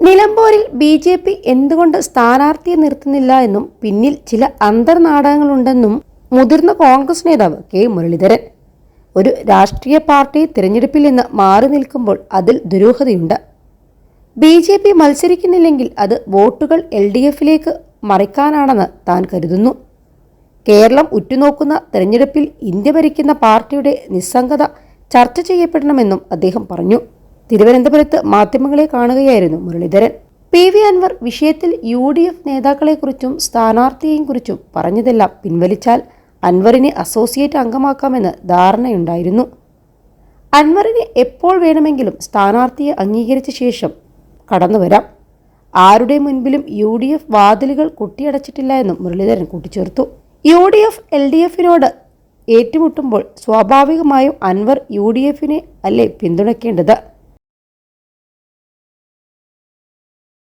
നിലമ്പൂരിൽ B J P എന്തുകൊണ്ട് സ്ഥാനാർത്ഥിയെ നിർത്തുന്നില്ല എന്നും പിന്നിൽ ചില അന്തർനാടകങ്ങളുണ്ടെന്നും മുതിർന്ന കോൺഗ്രസ് നേതാവ് കെ മുരളീധരൻ. ഒരു രാഷ്ട്രീയ പാർട്ടി തിരഞ്ഞെടുപ്പിൽ നിന്ന് മാറി നിൽക്കുമ്പോൾ അതിൽ ദുരൂഹതയുണ്ട്. ബി ജെ പി മത്സരിക്കുന്നില്ലെങ്കിൽ അത് വോട്ടുകൾ എൽ ഡി എഫിലേക്ക് മറിക്കാനാണെന്ന് താൻ കരുതുന്നു. കേരളം ഉറ്റുനോക്കുന്ന തെരഞ്ഞെടുപ്പിൽ ഇന്ത്യ ഭരിക്കുന്ന പാർട്ടിയുടെ നിസ്സംഗത ചർച്ച ചെയ്യപ്പെടണമെന്നും അദ്ദേഹം പറഞ്ഞു. തിരുവനന്തപുരത്ത് മാധ്യമങ്ങളെ കാണുകയായിരുന്നു മുരളീധരൻ. പി. വി. അൻവർ വിഷയത്തിൽ യു ഡി എഫ് നേതാക്കളെക്കുറിച്ചും സ്ഥാനാർത്ഥിയെയും കുറിച്ചും പറഞ്ഞതെല്ലാം പിൻവലിച്ചാൽ അൻവറിനെ അസോസിയേറ്റ് അംഗമാക്കാമെന്ന് ധാരണയുണ്ടായിരുന്നു. അൻവറിനെ എപ്പോൾ വേണമെങ്കിലും സ്ഥാനാർത്ഥിയെ അംഗീകരിച്ച ശേഷം കടന്നുവരാം ആരുടെ മുൻപിലും യു ഡി എഫ് വാതിലുകൾ കുട്ടിയടച്ചിട്ടില്ല എന്നും മുരളീധരൻ കൂട്ടിച്ചേർത്തു. U D F L D എഫിനോട് ഏറ്റുമുട്ടുമ്പോൾ സ്വാഭാവികമായും അൻവർ യു ഡി എഫിനെ അല്ലേ പിന്തുണയ്ക്കേണ്ടത്?